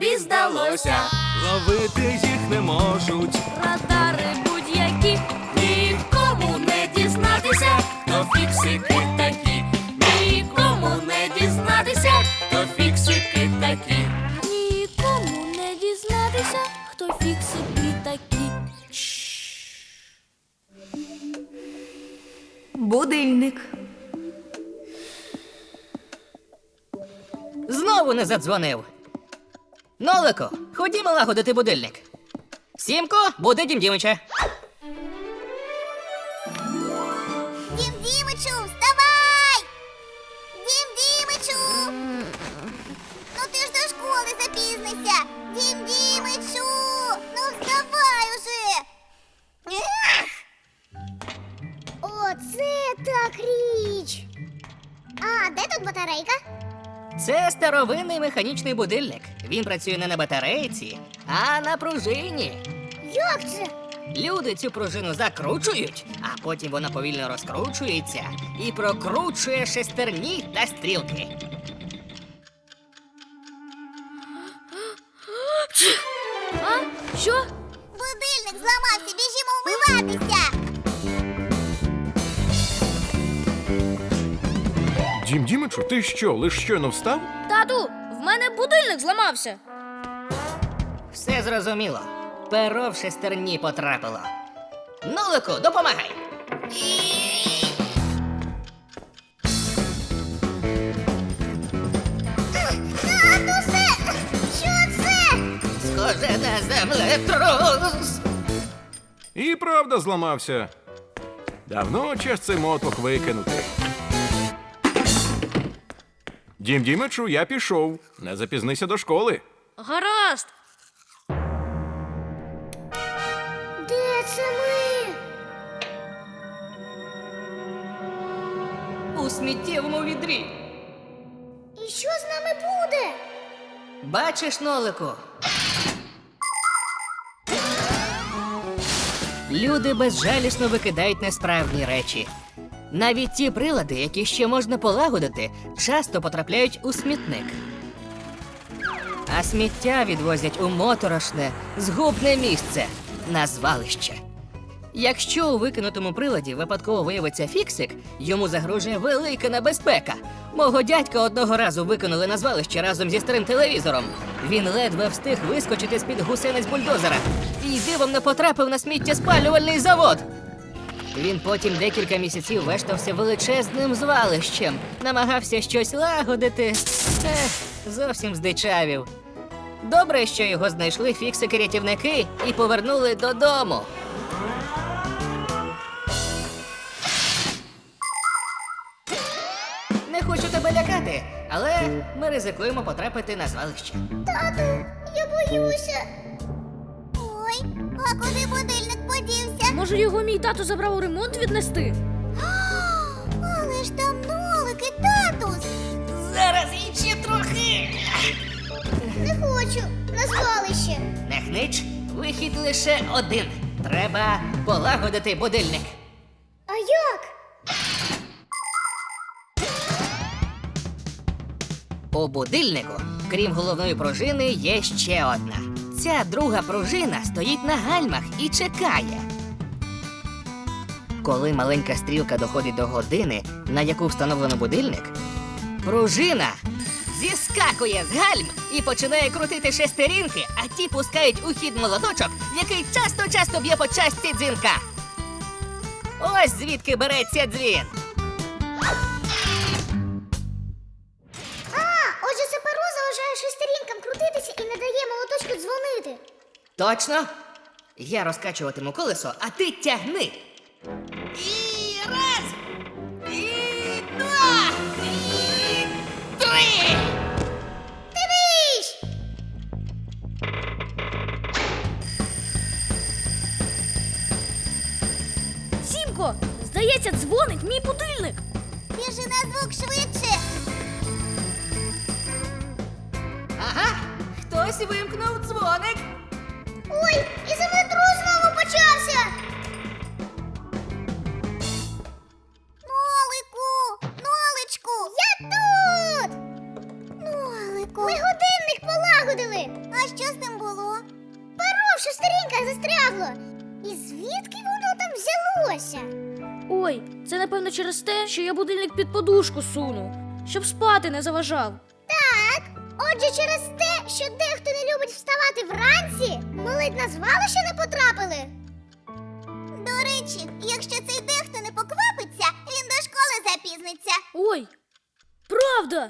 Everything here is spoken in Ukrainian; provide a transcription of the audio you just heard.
тобі здалося. Ловити їх не можуть. Радари будь-які, нікому не дізнатися, хто фіксики такі, нікому не дізнатися, хто фіксики такі. Нікому не дізнатися, хто фіксики такі. Будильник. Знову не задзвонив. Нолико, ходімо лагодити будильник. Сімко, буди Дім Дімича. Дім Дімичу, вставай! Дім Дімичу! Ну ти ж до школи запізнися! Дім Дімичу! Ну вставай уже! Ех! Оце так річ! А де тут батарейка? Це старовинний механічний будильник. Він працює не на батарейці, а на пружині. Як це? Люди цю пружину закручують, а потім вона повільно розкручується і прокручує шестерні та стрілки. А? Що? Будильник зламався, біжімо вмиватися! Дім Дімичу, ти що, лиш щойно встав? Тату, в мене будильник зламався. Все зрозуміло. Перо в шестерні потрапило. Нолику, допомагай! Татусе! Що це? Схоже на землетрус. І правда зламався. Давно час цей моток викинути. Дім Дімичу, я пішов. Не запізнися до школи. Гаразд. Де це ми? У сміттєвому відрі. І що з нами буде? Бачиш, Нолику? Люди безжалісно викидають несправні речі. Навіть ті прилади, які ще можна полагодити, часто потрапляють у смітник. А сміття відвозять у моторошне, згубне місце на звалище. Якщо у викинутому приладі випадково виявиться фіксик, йому загрожує велика небезпека. Мого дядька одного разу викинули на звалище разом зі старим телевізором. Він ледве встиг вискочити з-під гусениць бульдозера і дивом не потрапив на сміттєспалювальний завод. Він потім декілька місяців вештався величезним звалищем, намагався щось лагодити. Ех, зовсім здичавів. Добре, що його знайшли фіксики-рятівники і повернули додому. Не хочу тебе лякати, але ми ризикуємо потрапити на звалище. Тату, я боюся. Ой, а куди будильник подівся? Може, його мій тато забрав у ремонт віднести? Але ж там нолик і татус. Зараз іще трохи. Не хочу на звалище. Не хнич, вихід лише один. Треба полагодити будильник. А як? У будильнику, крім головної пружини, є ще одна. Ця друга пружина стоїть на гальмах і чекає. Коли маленька стрілка доходить до години, на яку встановлено будильник, пружина зіскакує з гальм і починає крутити шестерінки, а ті пускають у хід молоточок, який часто-часто б'є по частці дзвінка. Ось звідки береться дзвін. А, отже, це перо заважає шестерінкам крутитися і не дає молоточку дзвонити. Точно? Я розкачуватиму колесо, а ти тягни. Сімко, здається, дзвонить мій будильник. Біжи на звук швидше. Ага, хтось вимкнув дзвоник. Ой, і землетрус знову почався. Нолику, ноличку. Я тут. Нолику. Ми годинник полагодили. А що з ним було? Перо в шестерінках застрягло. І звідки воно там взялося? Ой, це напевно через те, що я будильник під подушку суну, щоб спати не заважав. Так, отже, через те, що дехто не любить вставати вранці, молить на звалище не потрапили. До речі, якщо цей дехто не поквапиться, він до школи запізниться. Ой, правда!